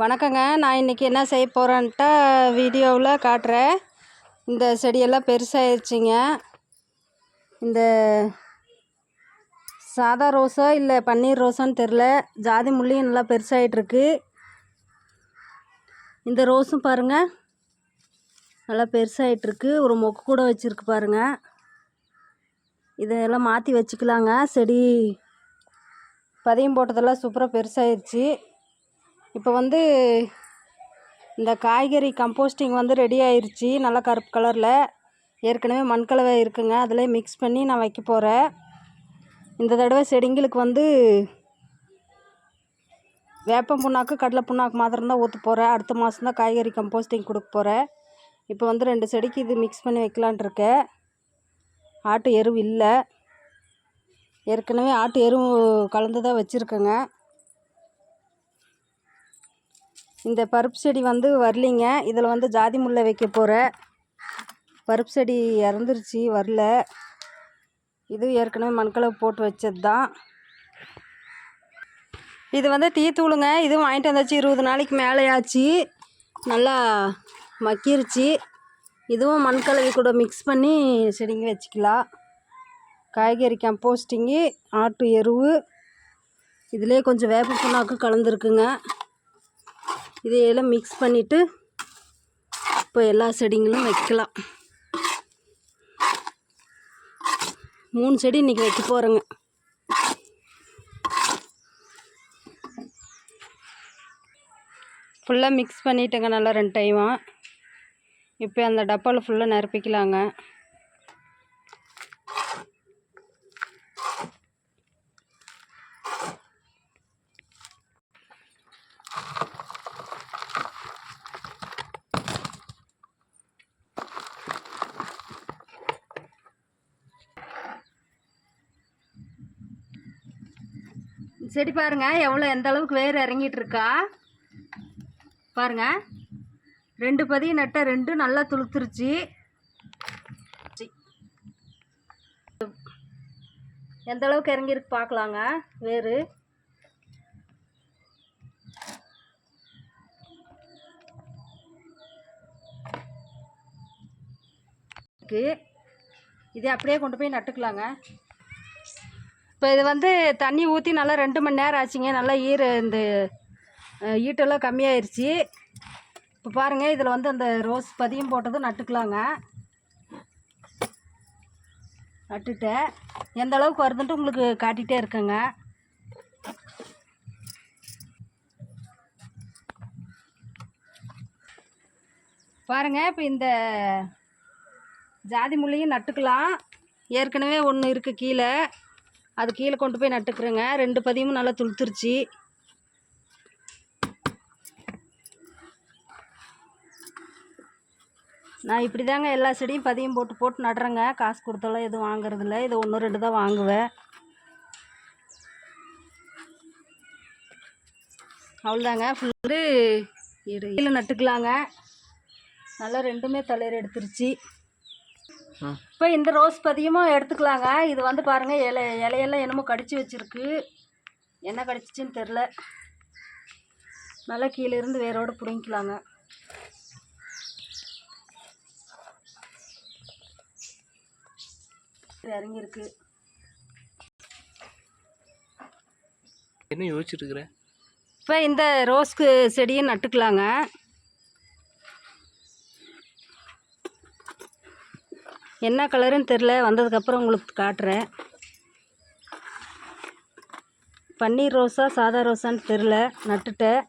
வணக்கங்க. நான் இன்றைக்கி என்ன செய்ய போகிறேன்ட்டா வீடியோவில் காட்டுறேன். இந்த செடியெல்லாம் பெருசாகிடுச்சிங்க இந்த சாதா ரோஸா இல்லை பன்னீர் ரோஸான்னு தெரில. ஜாதி முள்ளியும் நல்லா பெருசாகிட்ருக்கு இந்த ரோஸும் பாருங்கள் நல்லா பெருசாகிட்ருக்கு ஒரு மொக்கு கூட வச்சுருக்கு பாருங்கள் இதெல்லாம் மாற்றி வச்சுக்கலாங்க. செடி பதியம் போட்டதெல்லாம் சூப்பராக பெருசாகிடுச்சி இப்போ வந்து இந்த காய்கறி கம்போஸ்டிங் வந்து ரெடி ஆயிடுச்சு நல்லா கருப்பு கலரில் ஏற்கனவே மண்கலவை இருக்குங்க அதில் மிக்ஸ் பண்ணி நான் வைக்க போகிறேன் இந்த தடவை செடிங்களுக்கு வந்து வேப்பம் புண்ணாக்கு கடலை புண்ணாக்கு மாத்திரம் தான் ஊற்ற போகிறேன் அடுத்த மாதம் தான் காய்கறி கம்போஸ்டிங் கொடுக்க போகிறேன் இப்போ வந்து ரெண்டு செடிக்கு இது மிக்ஸ் பண்ணி வைக்கலான்ட்டு இருக்கேன். ஆட்டு எருவு இல்லை. ஏற்கனவே ஆட்டு எருவு கலந்து தான் வச்சுருக்கேங்க. இந்த பருப்பு செடி வந்து வரலிங்க. இதில் வந்து ஜாதி முல்லை வைக்க போகிறேன் பருப்பு செடி இறந்துருச்சு வரல. இது ஏற்கனவே மண்கலவை போட்டு வச்சது தான் இது வந்து டீ தூளுங்க இதுவும் வாங்கிட்டு வந்தாச்சு இருபது நாளைக்கு மேலே ஆச்சு நல்லா மக்கிருச்சு. இதுவும் மண்கலவை கூட மிக்ஸ் பண்ணி செடிங்க வச்சுக்கலாம். காய்கறி கம்போஸ்டிங்கு ஆட்டு எருவு. இதிலே கொஞ்சம் வேப்ப புண்ணாக்கு கலந்துருக்குங்க. இதையெல்லாம் மிக்ஸ் பண்ணிவிட்டு இப்போ எல்லா செடிங்களும் வைக்கலாம். மூணு செடி இன்றைக்கி வைக்க போகிறேங்க ஃபுல்லாக மிக்ஸ் பண்ணிட்டேங்க நல்லா ரெண்டு டைமாக இப்போ அந்த டப்பாவில் ஃபுல்லாக நிரப்பிக்கலாங்க செடி பாருங்க எவ்வளோ எந்த அளவுக்கு வேர் இறங்கிட்டு இருக்கா பாருங்க ரெண்டு பதியும் நட்ட ரெண்டும் நல்லா துளுத்துருச்சு. எந்த அளவுக்கு இறங்கியிருக்கு பார்க்கலாங்க வேறு. இது அப்படியே கொண்டு போய் நட்டுக்கலாங்க. இப்போ இது வந்து தண்ணி ஊற்றி நல்லா ரெண்டு மணி நேரம் ஆச்சுங்க. நல்லா ஈர இந்த ஈட்டெல்லாம் கம்மியாயிருச்சு. இப்போ பாருங்கள் இதில் வந்து அந்த ரோஸ் பதியம் போட்டதும் நட்டுக்கலாங்க. நட்டுட்டேன். எந்த அளவுக்கு வருதுன்ட்டு உங்களுக்கு காட்டிகிட்டே இருக்கேங்க. பாருங்கள் இப்போ இந்த ஜாதி முள்ளையும் நட்டுக்கலாம். ஏற்கனவே ஒன்று இருக்குது கீழே. அது கீழே கொண்டு போய் நட்டுக்கிறேங்க. ரெண்டு பதியமும் நல்லா துளுத்துருச்சு. நான் இப்படி தாங்க எல்லா செடியும் பதியம் போட்டு போட்டு நடுறேங்க. காசு கொடுத்தாலும் எதுவும் வாங்குறதில்ல. இது ஒன்று ரெண்டு தான் வாங்குவேன். அவ்வளோதாங்க ஃபுல்லு இரு கீழே நட்டுக்கலாங்க. நல்லா ரெண்டுமே தலையர் எடுத்துருச்சு. இப்போ இந்த ரோஸ் பதியமும் எடுத்துக்கலாங்க. இது வந்து பாருங்கள் இலை இலையெல்லாம் என்னமோ கடிச்சு வச்சிருக்கு. என்ன கடிச்சிச்சின்னு தெரில நல்லா கீழே இருந்து வேரோடு பிடுங்கிக்கலாங்க. இறங்கியிருக்கு. என்ன யோசிச்சுட்டு இருக்கிற? இப்போ இந்த ரோஸ்க்கு செடியை நட்டுக்கலாங்க. என்ன கலருன்னு தெரில வந்ததுக்கப்புறம் உங்களுக்கு காட்டுறேன். பன்னீர் ரோஸா சாதா ரோஸான்னு தெரில நட்டுட்டேன்.